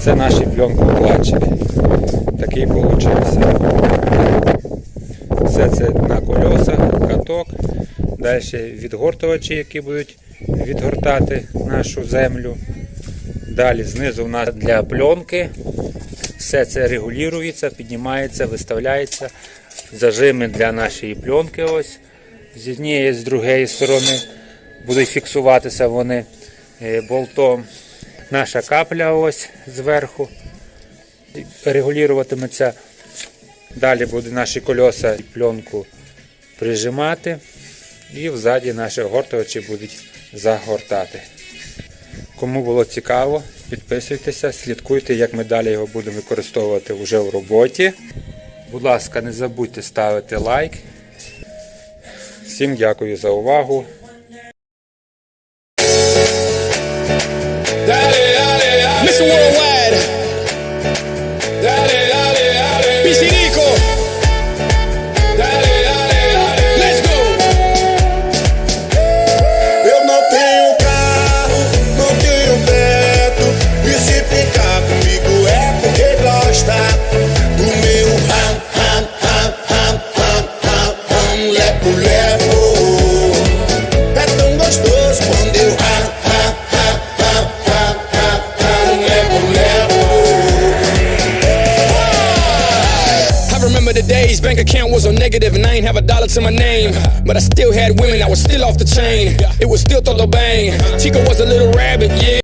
це наш пленкоукладчик. Такий получився. Все це на кольосах, каток. Далі відгортувачі, які будуть відгортати нашу землю. Далі знизу у нас для пленки. Все це регулюється, піднімається, виставляється. Зажими для нашої пленки ось з однієї, з другої сторони. Будуть фіксуватися вони болтом. Наша капля ось зверху регулюватиметься. Далі буде наші кольоса і пленку прижимати. І взаді наші огортувачі будуть загортати. Кому було цікаво, підписуйтеся, слідкуйте, як ми далі його будемо використовувати вже в роботі. Будь ласка, не забудьте ставити лайк. Всім дякую за увагу. piscinita. The days bank account was on negative and I ain't have a dollar to my name. But I still had women I was still off the chain. It was still todo bang. Chico was a little rabbit, yeah.